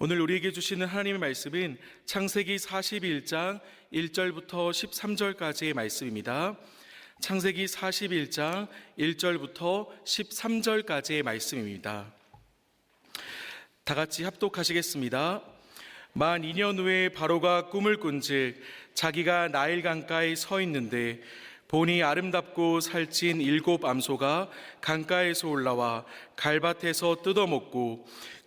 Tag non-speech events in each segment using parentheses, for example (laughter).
오늘 우리에게 주시는 하나님의 말씀은 창세기 41장 1절부터 13절까지의 말씀입니다. 창세기 41장 1절부터 13절까지의 말씀입니다. 다 같이 합독하시겠습니다. 만 2년 후에 바로가 꿈을 꾼즉 자기가 나일 강가에 서 있는데 보니 아름답고 살찐 일곱 암소가 강가에서 올라와 갈밭에서 뜯어먹고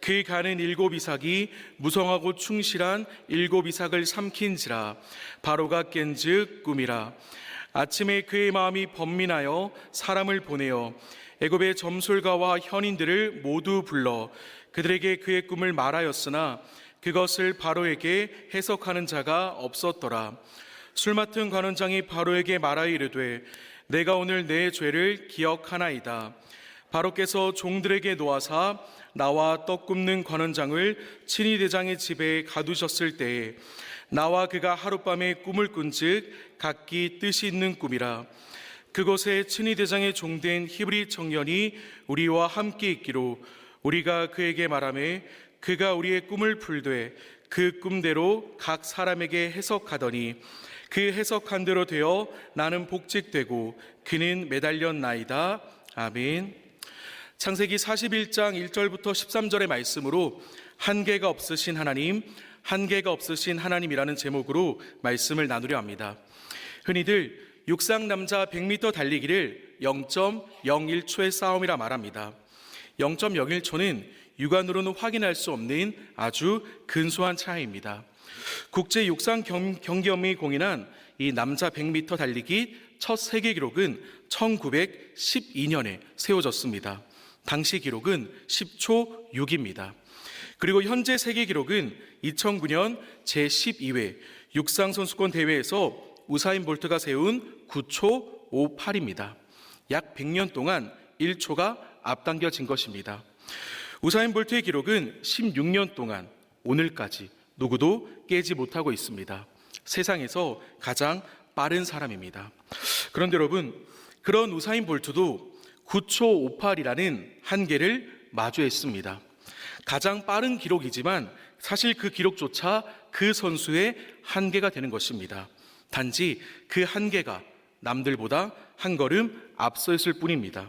그 가는 일곱 이삭이 무성하고 충실한 일곱 이삭을 삼킨지라 바로가 깬즉 꿈이라 아침에 그의 마음이 번민하여 사람을 보내어 애굽의 점술가와 현인들을 모두 불러 그들에게 그의 꿈을 말하였으나 그것을 바로에게 해석하는 자가 없었더라. 술 맡은 관원장이 바로에게 말하여 이르되 내가 오늘 내 죄를 기억하나이다. 바로께서 종들에게 놓아사 나와 떡 굽는 관원장을 친위 대장의 집에 가두셨을 때에 나와 그가 하룻밤에 꿈을 꾼즉 각기 뜻이 있는 꿈이라 그곳에 친위 대장의 종된 히브리 청년이 우리와 함께 있기로 우리가 그에게 말하매 그가 우리의 꿈을 풀되 그 꿈대로 각 사람에게 해석하더니 그 해석한 대로 되어 나는 복직되고 그는 매달렸나이다. 아멘. 창세기 41장 1절부터 13절의 말씀으로 한계가 없으신 하나님, 한계가 없으신 하나님이라는 제목으로 말씀을 나누려 합니다. 흔히들 육상 남자 100m 달리기를 0.01초의 싸움이라 말합니다. 0.01초는 육안으로는 확인할 수 없는 아주 근소한 차이입니다. 국제 육상 경기연맹이 공인한 이 남자 100m 달리기 첫 세계 기록은 1912년에 세워졌습니다. 당시 기록은 10초 6입니다. 그리고 현재 세계 기록은 2009년 제12회 육상 선수권 대회에서 우사인 볼트가 세운 9초 58입니다. 약 100년 동안 1초가 앞당겨진 것입니다. 우사인 볼트의 기록은 16년 동안 오늘까지 누구도 깨지 못하고 있습니다. 세상에서 가장 빠른 사람입니다. 그런데 여러분, 그런 우사인 볼트도 9초 58이라는 한계를 마주했습니다. 가장 빠른 기록이지만 사실 그 기록조차 그 선수의 한계가 되는 것입니다. 단지 그 한계가 남들보다 한 걸음 앞서 있을 뿐입니다.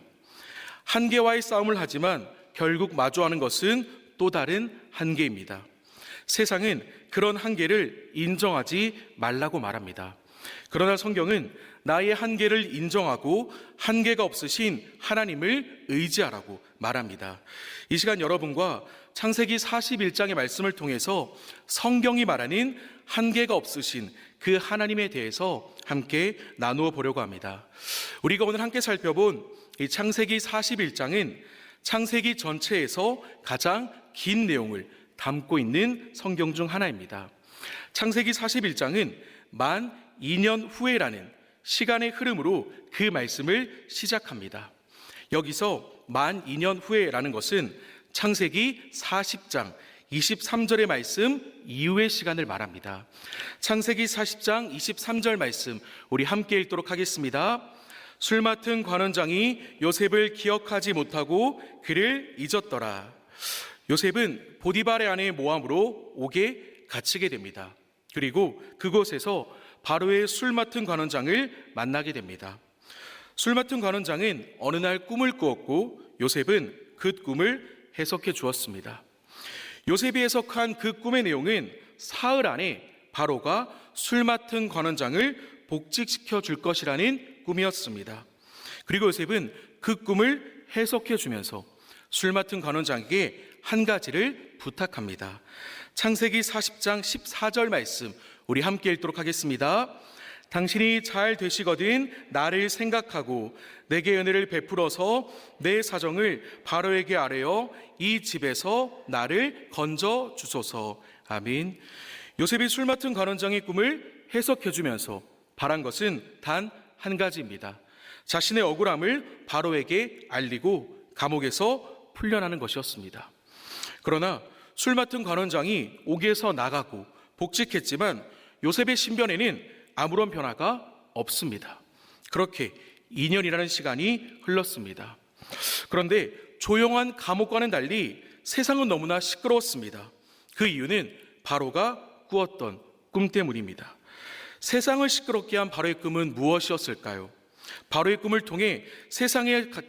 한계와의 싸움을 하지만 결국 마주하는 것은 또 다른 한계입니다. 세상은 그런 한계를 인정하지 말라고 말합니다. 그러나 성경은 나의 한계를 인정하고 한계가 없으신 하나님을 의지하라고 말합니다. 이 시간 여러분과 창세기 41장의 말씀을 통해서 성경이 말하는 한계가 없으신 그 하나님에 대해서 함께 나누어 보려고 합니다. 우리가 오늘 함께 살펴본 이 창세기 41장은 창세기 전체에서 가장 긴 내용을 담고 있는 성경 중 하나입니다. 창세기 41장은 만 2년 후에라는 시간의 흐름으로 그 말씀을 시작합니다. 여기서 만 2년 후에라는 것은 창세기 40장 23절의 말씀 이후의 시간을 말합니다. 창세기 40장 23절 말씀 우리 함께 읽도록 하겠습니다. 술 맡은 관원장이 요셉을 기억하지 못하고 그를 잊었더라. 요셉은 보디발의 아내 모함으로 옥에 갇히게 됩니다. 그리고 그곳에서 바로의 술 맡은 관원장을 만나게 됩니다. 술 맡은 관원장은 어느 날 꿈을 꾸었고 요셉은 그 꿈을 해석해 주었습니다. 요셉이 해석한 그 꿈의 내용은 사흘 안에 바로가 술 맡은 관원장을 복직시켜 줄 것이라는 꿈이었습니다. 그리고 요셉은 그 꿈을 해석해 주면서 술 맡은 관원장에게 한 가지를 부탁합니다. 창세기 40장 14절 말씀 우리 함께 읽도록 하겠습니다. 당신이 잘 되시거든 나를 생각하고 내게 은혜를 베풀어서 내 사정을 바로에게 아뢰어 이 집에서 나를 건져 주소서. 아멘. 요셉이 술 맡은 관원장의 꿈을 해석해 주면서 바란 것은 단 한 가지입니다. 자신의 억울함을 바로에게 알리고 감옥에서 풀려나는 것이었습니다. 그러나 술 맡은 관원장이 옥에서 나가고 복직했지만 요셉의 신변에는 아무런 변화가 없습니다. 그렇게 2년이라는 시간이 흘렀습니다. 그런데 조용한 감옥과는 달리 세상은 너무나 시끄러웠습니다. 그 이유는 바로가 꾸었던 꿈 때문입니다. 세상을 시끄럽게 한 바로의 꿈은 무엇이었을까요? 바로의 꿈을 통해 세상의, 가-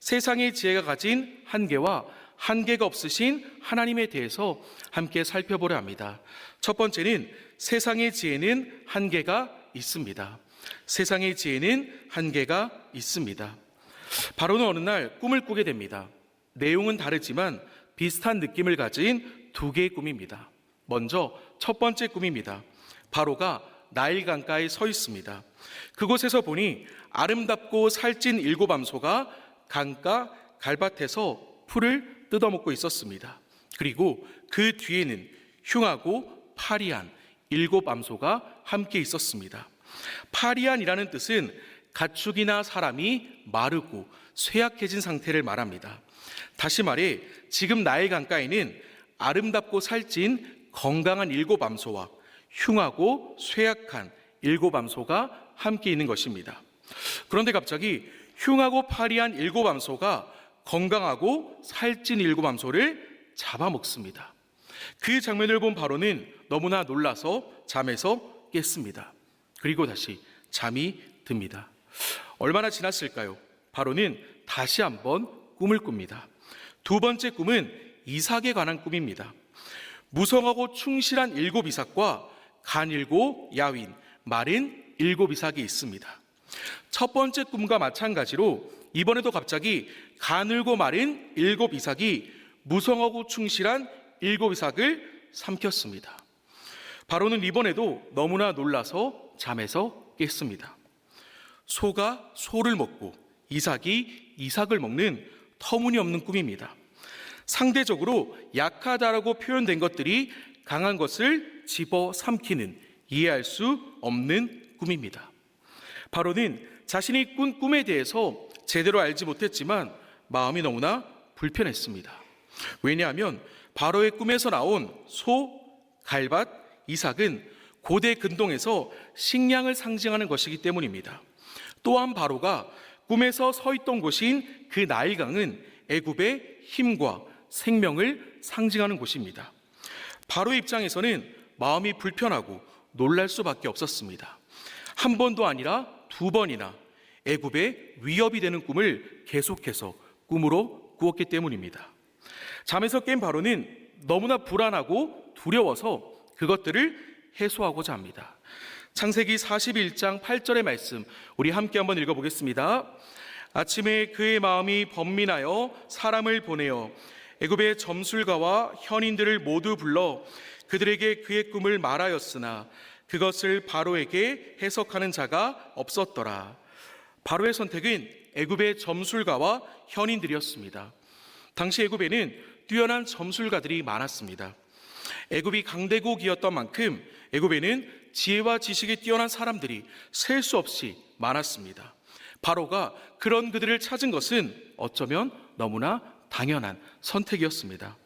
세상의 지혜가 가진 한계와 한계가 없으신 하나님에 대해서 함께 살펴보려 합니다. 첫 번째는 세상의 지혜는 한계가 있습니다. 세상의 지혜는 한계가 있습니다. 바로는 어느 날 꿈을 꾸게 됩니다. 내용은 다르지만 비슷한 느낌을 가진 두 개의 꿈입니다. 먼저 첫 번째 꿈입니다. 바로가 나일 강가에 서 있습니다. 그곳에서 보니 아름답고 살찐 일곱 암소가 강가 갈밭에서 풀을 뜯어먹고 있었습니다. 그리고 그 뒤에는 흉하고 파리한 일곱 암소가 함께 있었습니다. 파리한이라는 뜻은 가축이나 사람이 마르고 쇠약해진 상태를 말합니다. 다시 말해 지금 나의 강가에는 아름답고 살찐 건강한 일곱 암소와 흉하고 쇠약한 일곱 암소가 함께 있는 것입니다. 그런데 갑자기 흉하고 파리한 일곱 암소가 건강하고 살찐 일곱 암소를 잡아먹습니다. 그 장면을 본 바로는 너무나 놀라서 잠에서 깼습니다. 그리고 다시 잠이 듭니다. 얼마나 지났을까요? 바로는 다시 한번 꿈을 꿉니다. 두 번째 꿈은 이삭에 관한 꿈입니다. 무성하고 충실한 일곱 이삭과 간일고 야윈, 마른 일곱 이삭이 있습니다. 첫 번째 꿈과 마찬가지로 이번에도 갑자기 가늘고 마른 일곱 이삭이 무성하고 충실한 일곱 이삭을 삼켰습니다. 바로는 이번에도 너무나 놀라서 잠에서 깼습니다. 소가 소를 먹고 이삭이 이삭을 먹는 터무니없는 꿈입니다. 상대적으로 약하다라고 표현된 것들이 강한 것을 집어 삼키는 이해할 수 없는 꿈입니다. 바로는 자신이 꾼 꿈에 대해서 제대로 알지 못했지만 마음이 너무나 불편했습니다. 왜냐하면 바로의 꿈에서 나온 소, 갈밭, 이삭은 고대 근동에서 식량을 상징하는 것이기 때문입니다. 또한 바로가 꿈에서 서 있던 곳인 그 나일강은 애굽의 힘과 생명을 상징하는 곳입니다. 바로의 입장에서는 마음이 불편하고 놀랄 수밖에 없었습니다. 한 번도 아니라 두 번이나 애굽의 위협이 되는 꿈을 계속해서 꿈으로 꾸었기 때문입니다. 잠에서 깬 바로는 너무나 불안하고 두려워서 그것들을 해소하고자 합니다. 창세기 41장 8절의 말씀 우리 함께 한번 읽어보겠습니다. 아침에 그의 마음이 번민하여 사람을 보내어 애굽의 점술가와 현인들을 모두 불러 그들에게 그의 꿈을 말하였으나 그것을 바로에게 해석하는 자가 없었더라. 바로의 선택은 애굽의 점술가와 현인들이었습니다. 당시 애굽에는 뛰어난 점술가들이 많았습니다. 애굽이 강대국이었던 만큼 애굽에는 지혜와 지식이 뛰어난 사람들이 셀 수 없이 많았습니다. 바로가 그런 그들을 찾은 것은 어쩌면 너무나 당연한 선택이었습니다.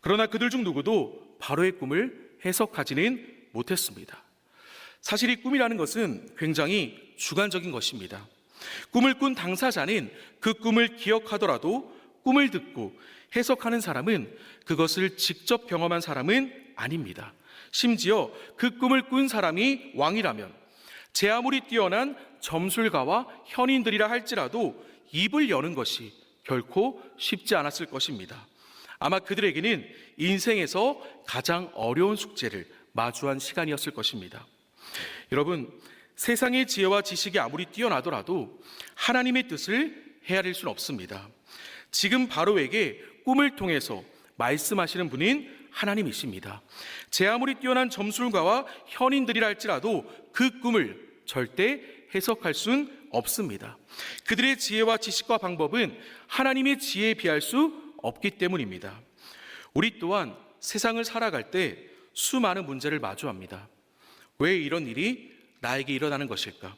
그러나 그들 중 누구도 바로의 꿈을 해석하지는 못했습니다. 사실 이 꿈이라는 것은 굉장히 주관적인 것입니다. 꿈을 꾼 당사자는 그 꿈을 기억하더라도 꿈을 듣고 해석하는 사람은 그것을 직접 경험한 사람은 아닙니다. 심지어 그 꿈을 꾼 사람이 왕이라면 제 아무리 뛰어난 점술가와 현인들이라 할지라도 입을 여는 것이 결코 쉽지 않았을 것입니다. 아마 그들에게는 인생에서 가장 어려운 숙제를 마주한 시간이었을 것입니다. 여러분, 세상의 지혜와 지식이 아무리 뛰어나더라도 하나님의 뜻을 헤아릴 수는 없습니다. 지금 바로에게 꿈을 통해서 말씀하시는 분인 하나님이십니다. 제 아무리 뛰어난 점술가와 현인들이라 할지라도 그 꿈을 절대 해석할 순 없습니다. 그들의 지혜와 지식과 방법은 하나님의 지혜에 비할 수 없기 때문입니다. 우리 또한 세상을 살아갈 때 수많은 문제를 마주합니다. 왜 이런 일이 나에게 일어나는 것일까?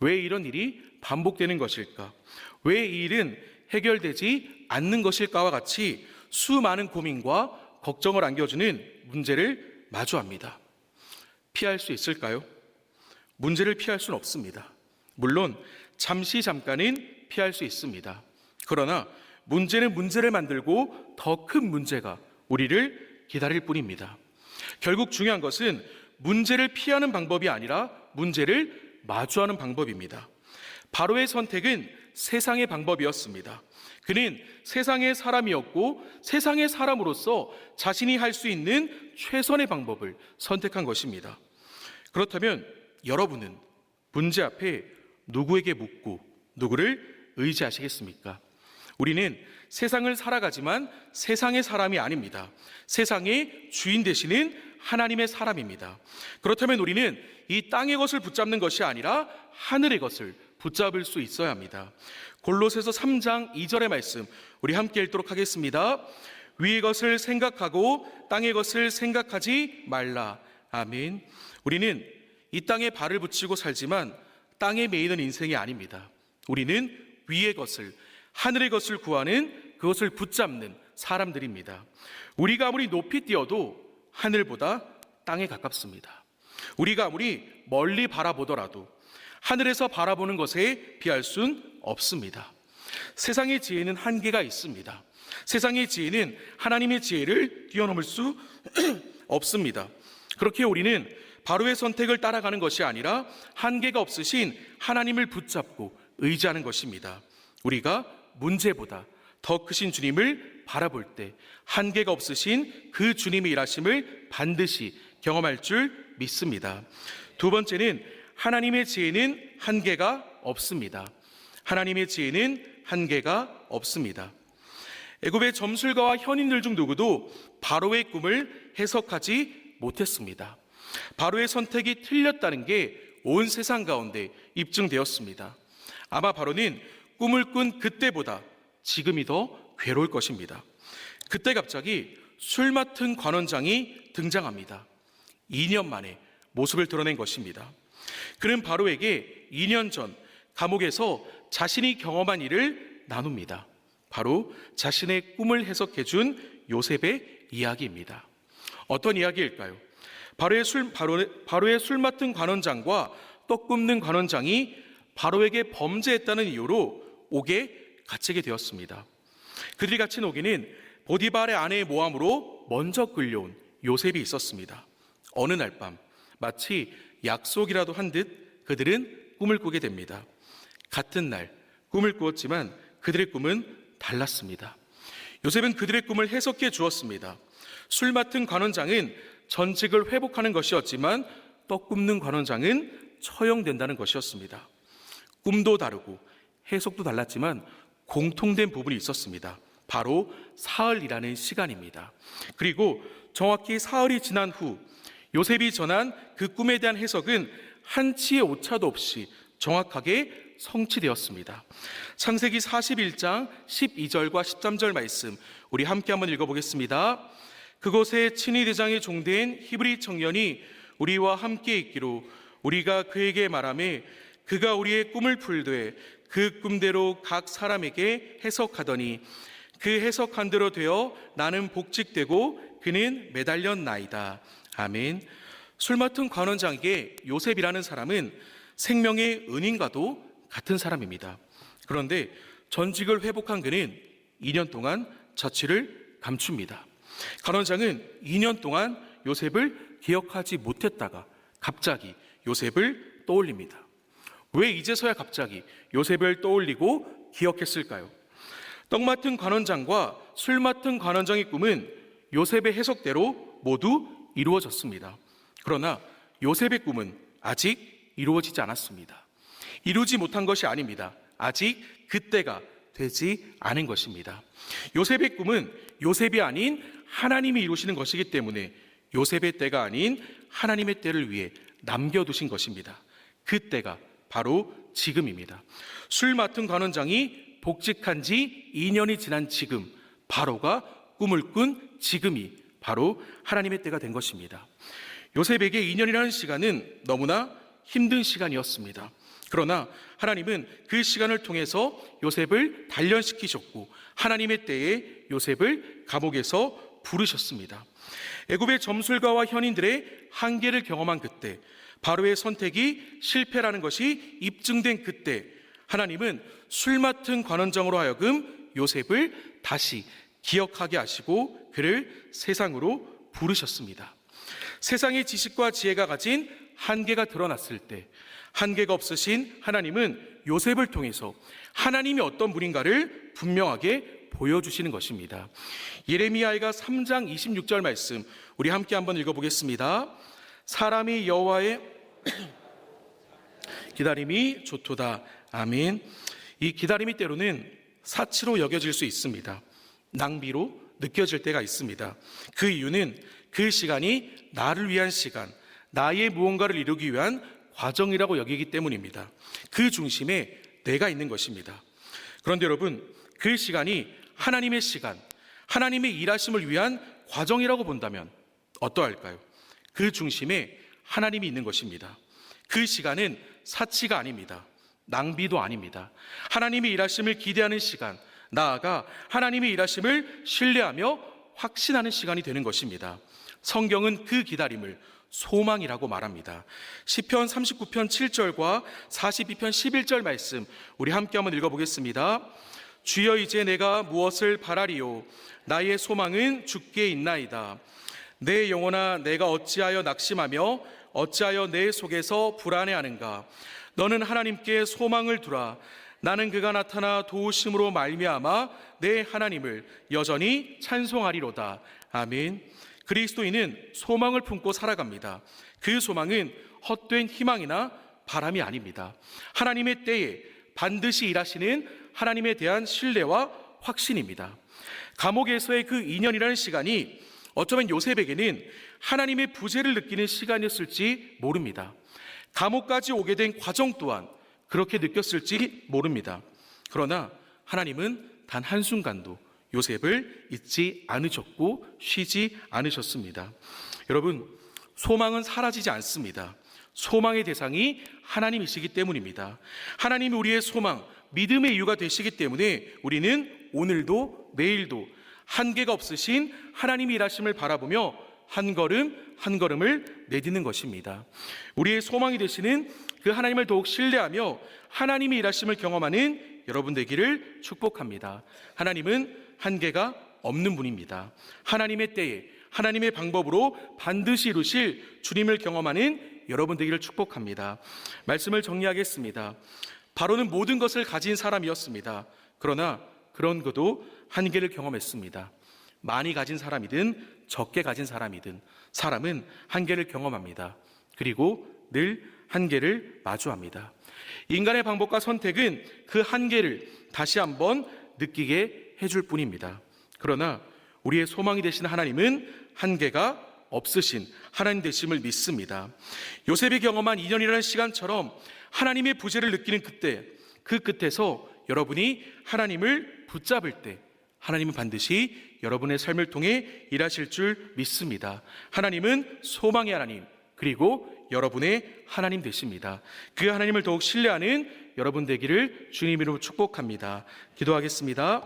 왜 이런 일이 반복되는 것일까? 왜 이 일은 해결되지 않는 것일까와 같이 수많은 고민과 걱정을 안겨주는 문제를 마주합니다. 피할 수 있을까요? 문제를 피할 수는 없습니다. 물론 잠시 잠깐은 피할 수 있습니다. 그러나 문제는 문제를 만들고 더 큰 문제가 우리를 기다릴 뿐입니다. 결국 중요한 것은 문제를 피하는 방법이 아니라 문제를 마주하는 방법입니다. 바로의 선택은 세상의 방법이었습니다. 그는 세상의 사람이었고 세상의 사람으로서 자신이 할 수 있는 최선의 방법을 선택한 것입니다. 그렇다면 여러분은 문제 앞에 누구에게 묻고 누구를 의지하시겠습니까? 우리는 세상을 살아가지만 세상의 사람이 아닙니다. 세상의 주인 되시는 하나님의 사람입니다. 그렇다면 우리는 이 땅의 것을 붙잡는 것이 아니라 하늘의 것을 붙잡을 수 있어야 합니다. 골로새서 3장 2절의 말씀 우리 함께 읽도록 하겠습니다. 위의 것을 생각하고 땅의 것을 생각하지 말라. 아멘. 우리는 이 땅에 발을 붙이고 살지만 땅에 매이는 인생이 아닙니다. 우리는 위의 것을 하늘의 것을 구하는 그것을 붙잡는 사람들입니다. 우리가 아무리 높이 뛰어도 하늘보다 땅에 가깝습니다. 우리가 아무리 멀리 바라보더라도 하늘에서 바라보는 것에 비할 순 없습니다. 세상의 지혜는 한계가 있습니다. 세상의 지혜는 하나님의 지혜를 뛰어넘을 수 (clears throat) 없습니다. 그렇게 우리는 바로의 선택을 따라가는 것이 아니라 한계가 없으신 하나님을 붙잡고 의지하는 것입니다. 우리가 문제보다 더 크신 주님을 바라볼 때 한계가 없으신 그 주님의 일하심을 반드시 경험할 줄 믿습니다. 두 번째는 하나님의 지혜는 한계가 없습니다. 하나님의 지혜는 한계가 없습니다. 애굽의 점술가와 현인들 중 누구도 바로의 꿈을 해석하지 못했습니다. 바로의 선택이 틀렸다는 게 온 세상 가운데 입증되었습니다. 아마 바로는 꿈을 꾼 그때보다 지금이 더 괴로울 것입니다. 그때 갑자기 술 맡은 관원장이 등장합니다. 2년 만에 모습을 드러낸 것입니다. 그는 바로에게 2년 전 감옥에서 자신이 경험한 일을 나눕니다. 바로 자신의 꿈을 해석해 준 요셉의 이야기입니다. 어떤 이야기일까요? 바로의 술, 바로, 바로 의 술 맡은 관원장과 떡 굽는 관원장이 바로에게 범죄했다는 이유로 옥에 갇히게 되었습니다. 그들이 갇힌 옥에는 보디발의 아내의 모함으로 먼저 끌려온 요셉이 있었습니다. 어느 날 밤 마치 약속이라도 한 듯 그들은 꿈을 꾸게 됩니다. 같은 날 꿈을 꾸었지만 그들의 꿈은 달랐습니다. 요셉은 그들의 꿈을 해석해 주었습니다. 술 맡은 관원장은 전직을 회복하는 것이었지만 떡 굽는 관원장은 처형된다는 것이었습니다. 꿈도 다르고 해석도 달랐지만 공통된 부분이 있었습니다. 바로 사흘이라는 시간입니다. 그리고 정확히 사흘이 지난 후 요셉이 전한 그 꿈에 대한 해석은 한치의 오차도 없이 정확하게 성취되었습니다. 창세기 41장 12절과 13절 말씀 우리 함께 한번 읽어보겠습니다. 그곳에 친위 대장의 종된 히브리 청년이 우리와 함께 있기로 우리가 그에게 말하매 그가 우리의 꿈을 풀되 그 꿈대로 각 사람에게 해석하더니 그 해석한 대로 되어 나는 복직되고 그는 매달렸나이다. 아멘. 술 맡은 관원장에게 요셉이라는 사람은 생명의 은인과도 같은 사람입니다. 그런데 전직을 회복한 그는 2년 동안 자취를 감춥니다. 관원장은 2년 동안 요셉을 기억하지 못했다가 갑자기 요셉을 떠올립니다. 왜 이제서야 갑자기 요셉을 떠올리고 기억했을까요? 떡 맡은 관원장과 술 맡은 관원장의 꿈은 요셉의 해석대로 모두 이루어졌습니다. 그러나 요셉의 꿈은 아직 이루어지지 않았습니다. 이루지 못한 것이 아닙니다. 아직 그때가 되지 않은 것입니다. 요셉의 꿈은 요셉이 아닌 하나님이 이루시는 것이기 때문에 요셉의 때가 아닌 하나님의 때를 위해 남겨두신 것입니다. 그 때가 바로 지금입니다. 술 맡은 관원장이 복직한 지 2년이 지난 지금, 바로가 꿈을 꾼 지금이 바로 하나님의 때가 된 것입니다. 요셉에게 2년이라는 시간은 너무나 힘든 시간이었습니다. 그러나 하나님은 그 시간을 통해서 요셉을 단련시키셨고 하나님의 때에 요셉을 감옥에서 부르셨습니다. 애굽의 점술가와 현인들의 한계를 경험한 그때 바로의 선택이 실패라는 것이 입증된 그때 하나님은 술 맡은 관원장으로 하여금 요셉을 다시 기억하게 하시고 그를 세상으로 부르셨습니다. 세상의 지식과 지혜가 가진 한계가 드러났을 때 한계가 없으신 하나님은 요셉을 통해서 하나님이 어떤 분인가를 분명하게 보여주시는 것입니다. 예레미야가 3장 26절 말씀 우리 함께 한번 읽어보겠습니다. 사람이 여호와의 (clears throat) 기다림이 좋도다. 아멘. 이 기다림이 때로는 사치로 여겨질 수 있습니다. 낭비로 느껴질 때가 있습니다. 그 이유는 그 시간이 나를 위한 시간, 나의 무언가를 이루기 위한 과정이라고 여기기 때문입니다. 그 중심에 내가 있는 것입니다. 그런데 여러분, 그 시간이 하나님의 시간, 하나님의 일하심을 위한 과정이라고 본다면 어떠할까요? 그 중심에 하나님이 있는 것입니다. 그 시간은 사치가 아닙니다. 낭비도 아닙니다. 하나님의 일하심을 기대하는 시간, 나아가 하나님의 일하심을 신뢰하며 확신하는 시간이 되는 것입니다. 성경은 그 기다림을 소망이라고 말합니다. 시편 39편 7절과 42편 11절 말씀 우리 함께 한번 읽어 보겠습니다. 주여 이제 내가 무엇을 바라리요 나의 소망은 주께 있나이다. 내 영혼아 내가 어찌하여 낙심하며 어찌하여 내 속에서 불안해하는가 너는 하나님께 소망을 두라 나는 그가 나타나 도우심으로 말미암아 내 하나님을 여전히 찬송하리로다. 아멘. 그리스도인은 소망을 품고 살아갑니다. 그 소망은 헛된 희망이나 바람이 아닙니다. 하나님의 때에 반드시 일하시는 하나님에 대한 신뢰와 확신입니다. 감옥에서의 그 2년이라는 시간이 어쩌면 요셉에게는 하나님의 부재를 느끼는 시간이었을지 모릅니다. 감옥까지 오게 된 과정 또한 그렇게 느꼈을지 모릅니다. 그러나 하나님은 단 한순간도 요셉을 잊지 않으셨고 쉬지 않으셨습니다. 여러분, 소망은 사라지지 않습니다. 소망의 대상이 하나님이시기 때문입니다. 하나님이 우리의 소망, 믿음의 이유가 되시기 때문에 우리는 오늘도 내일도 한계가 없으신 하나님이 일하심을 바라보며 한 걸음 한 걸음을 내딛는 것입니다. 우리의 소망이 되시는 그 하나님을 더욱 신뢰하며 하나님이 일하심을 경험하는 여러분 되기를 축복합니다. 하나님은 한계가 없는 분입니다. 하나님의 때에 하나님의 방법으로 반드시 이루실 주님을 경험하는 여러분 되기를 축복합니다. 말씀을 정리하겠습니다. 바로는 모든 것을 가진 사람이었습니다. 그러나 그런 그도 한계를 경험했습니다. 많이 가진 사람이든 적게 가진 사람이든 사람은 한계를 경험합니다. 그리고 늘 한계를 마주합니다. 인간의 방법과 선택은 그 한계를 다시 한번 느끼게 해줄 뿐입니다. 그러나 우리의 소망이 되신 하나님은 한계가 없으신 하나님 되심을 믿습니다. 요셉이 경험한 2년이라는 시간처럼 하나님의 부재를 느끼는 그때, 그 끝에서 여러분이 하나님을 붙잡을 때 하나님은 반드시 여러분의 삶을 통해 일하실 줄 믿습니다. 하나님은 소망의 하나님, 그리고 여러분의 하나님 되십니다. 그 하나님을 더욱 신뢰하는 여러분 되기를 주님으로 축복합니다. 기도하겠습니다.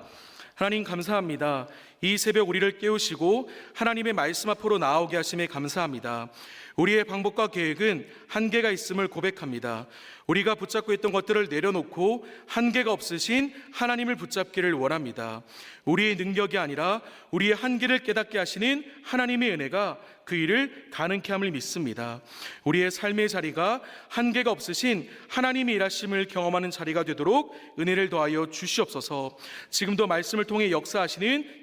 하나님 감사합니다. 이 새벽 우리를 깨우시고 하나님의 말씀 앞으로 나오게 하심에 감사합니다. 우리의 방법과 계획은 한계가 있음을 고백합니다. 우리가 붙잡고 있던 것들을 내려놓고 한계가 없으신 하나님을 붙잡기를 원합니다. 우리의 능력이 아니라 우리의 한계를 깨닫게 하시는 하나님의 은혜가 그 일을 가능케 함을 믿습니다. 우리의 삶의 자리가 한계가 없으신 하나님의 일하심을 경험하는 자리가 되도록 은혜를 더하여 주시옵소서. 지금도 말씀을 통해 역사하시는